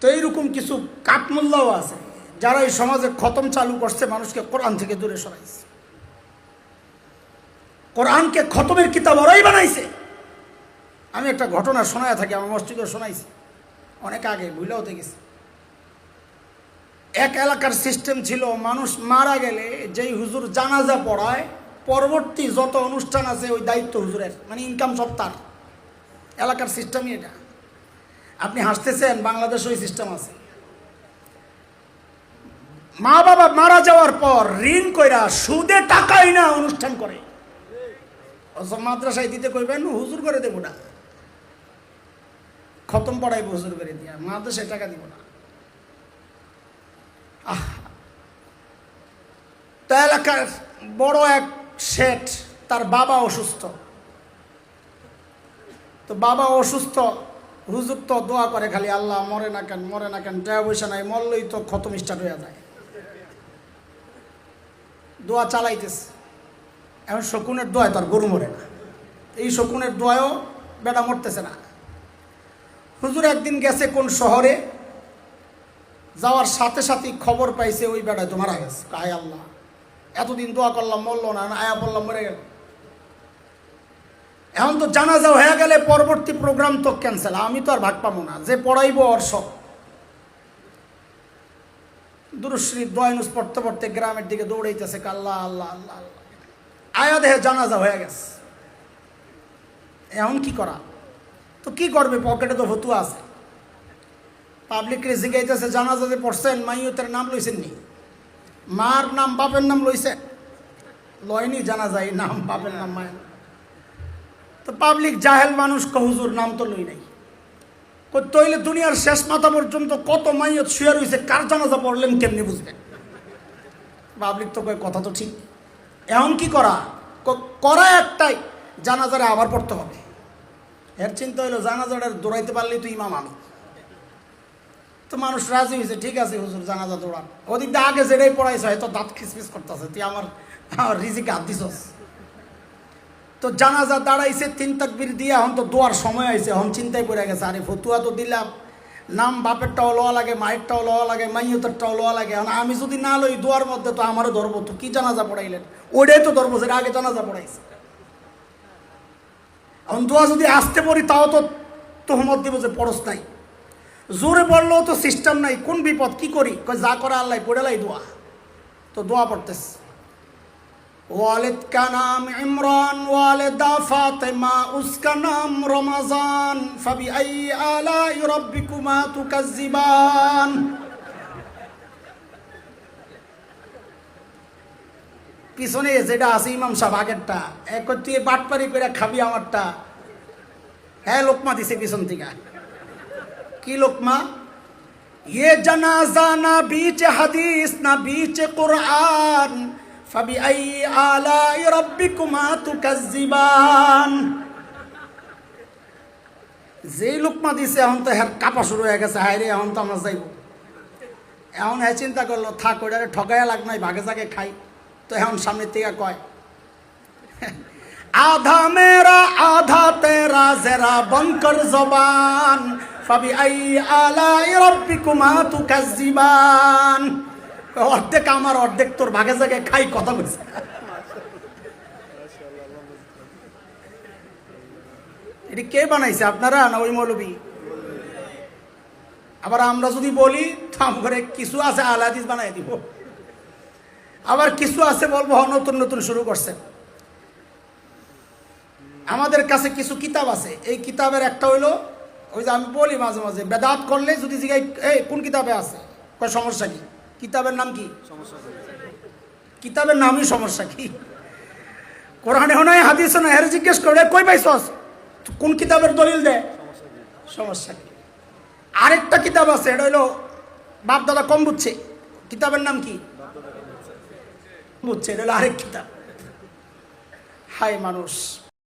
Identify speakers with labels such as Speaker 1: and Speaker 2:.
Speaker 1: তো এইরকম কিছু কাঠমূল্যও আছে, যারা এই সমাজে খতম চালু করছে, মানুষকে কোরআন থেকে দূরে সরাইছে। কোরআনকে খতমের কিতাব ওরাই বানাইছে। আমি একটা ঘটনা শোনায় থাকি, আমার মসজিদে শোনাইছি। অনেক আগে, ভুলেও গেছি। এক এলাকার সিস্টেম ছিল, মানুষ মারা গেলে যেই হুজুর জানাজা পড়ায়, পরবর্তী যত অনুষ্ঠান আছে, ওই দায়িত্ব হুজুরের মানে ইনকাম সব তার। এলাকার সিস্টেমই এটা। আপনি হাসতেছেন, বাংলাদেশে ওই সিস্টেম আছে। মা বাবা মারা যাওয়ার পর ঋণ কইরা সুদে টাকাই না অনুষ্ঠান করে। মাদ্রাসায় দিতে কইবেন, হুজুর করে দেবো না। খতম পড়াইবো হুজুর করে দিয়া, মাদ্রাসায় টাকা দিব না। আহ। তো এলাকার বড় এক শেঠ, তার বাবা অসুস্থ। তো বাবা অসুস্থ হুজুর তো দোয়া করে খালি, আল্লাহ মরে না কেন, মরে না কেন টাকা পয়সা নাই, মরলেই তো খতম স্টার্ট হয়ে যায়। দোয়া চালাইতেছে। এখন শকুনের দোয়ায় তার গরু মরে না। এই শকুনের দোয়ায়ও বেটা মরতেছে না। হুজুর একদিন গেছে কোন শহরে, যাওয়ার সাথে সাথে খবর পাইছে ওই বেটায় তো মারা গেছে। আয় আল্লাহ, এতদিন দোয়া করলাম, মরলো না, আয়া বললাম মরে গেল এখন তো জানাজা হয়ে গেলে পরবর্তী প্রোগ্রাম তো ক্যান্সেল আমি তো আর ভাগ পাবো না, যে পড়াইবো ওর সব। দুরুশ্রী দয়নুস পড়তে পড়তে গ্রামের দিকে দৌড়াইতেছে আল্লাহ আল্লাহ আল্লাহ আল্লাহ। আয়া দেহে জানাজা হয়ে গেছে। এখন কি করা? তো কি করবে? পকেটে তো ফতুয়া আছে। পাবলিক জিগাইতেছে, জানাজা যে পড়ছেন, মাইয়তের নাম লইছেন নি? মার নাম, বাপের নাম লইছে লয়নি জানা যায় নাম, বাপের নাম, মায়ের তো পাবলিক জাহেল মানুষ কহুজুর নাম তো লই নাই। তৈলে দুনিয়ার শেষ মাথা পর্যন্ত কত মাইয়ত শুয়ে রয়েছে কার জানাজা পড়লেন কেমনি বুঝবেন? পাবলিক তো কয়, কথা তো ঠিক। এমন কি করা? করা একটাই, জানাজারে আবার পড়তে হবে। এর চিন্তা হইল জানাজাটার দৌড়াইতে পারলেই তো ইমাম আমি। তো মানুষ রাজি হয়েছে ঠিক আছে হুজুর, জানাজা দৌড়ান। ওদিক দিয়ে আগে যেটাই পড়াইছে, হয়তো দাঁত খিসমিস করতেছে। তুই আমার আমার রিজিকে হাত দিছস। তো জানাজা দাঁড়াইছে, তিন তাকবির দিয়ে এখন তো দোয়ার সময় আইছে এখন চিন্তায় পড়ে গেছে, আরে ফতুয়া তো দিলাম। নাম বাপেরটাও লওয়া লাগে, মায়েরটাও লওয়া লাগে, মাইয়তেরটাও লওয়া লাগে। আমি যদি না লই দোয়ার মধ্যে, তো আমারও ধরবো তো কি জানাজা পড়াইলেন? ওইটাই তো ধরবো যেটা আগে জানাজা পড়াইছে। এখন দোয়া যদি আসতে পড়ি তাও তো তোহমত দিব যে পরশ নাই। জোরে পড়লেও তো সিস্টেম নাই, কোন বিপদ, কি করি? যা করে আল্লাহ পড়েলাই দোয়া। তো দোয়া পড়তেছে। والد کا نام عمران والدہ فاطمہ اس کا نام رمضان فبأي آلاء ربكما تكذبان পিছনে যেটা আছে ইমাম সাহেব আগেরটা, এক তুই বাটপারি করে খাবি আমারটা। হ্যাঁ লোকমা দিছে পিছন থেকে। কি লোকমা? ইয়ে জানাজা না বিচ হাদিস, না বিচ কোরআন। فبأي آلاء ربكما تكذبان? যে লোকমা দিছে, এখন তো হ্যাঁ কাপা শুরু হয়ে গেছে। হায় রে, এখন তো আমরা যাইব। এখন হ্যাঁ চিন্তা করল, থাক ওটারে ঠকায়া লাগ, নাই ভাগে জাগে খাই। তো এখন সামনের থেকে কয়, আধা মেরা আধা তেরা, জেরা বঙ্কর জবান। সবি অই আলা فبأي آلاء ربكما تكذبان অর্ধেক আমার, অর্ধেক তোর ভাগে জাগে খাই, কথা বলছে এটি কে বানাইছে আপনারা না ওই মৌলবী? আবার আমরা যদি বলি, থাম করে কিছু আছে আলাদিস বানাই দিব। আবার কিছু আছে বলব নতুন নতুন শুরু করছে। আমাদের কাছে কিছু কিতাব আছে। এই কিতাবের একটা হইল, ওই যে আমি বলি মাঝে মাঝে, বেদাত করলে যদি জিগাই, এই কোন কিতাবে আছে? কোনো সমস্যা কি? কিতাবের নাম কি? কিতাবের নামই সমস্যা কি? কোরআনে নয় হাদিস হের জিজ্ঞেস করে কই পাইছস? কোন কিতাবের দলিল দে? সমস্যা কি? আরেকটা কিতাব আছে, এটা হইল বাপ দাদা কম বুঝছে কিতাবের নাম কি? বুঝছে এটা হলো আরেক কিতাব। হাই মানুষ।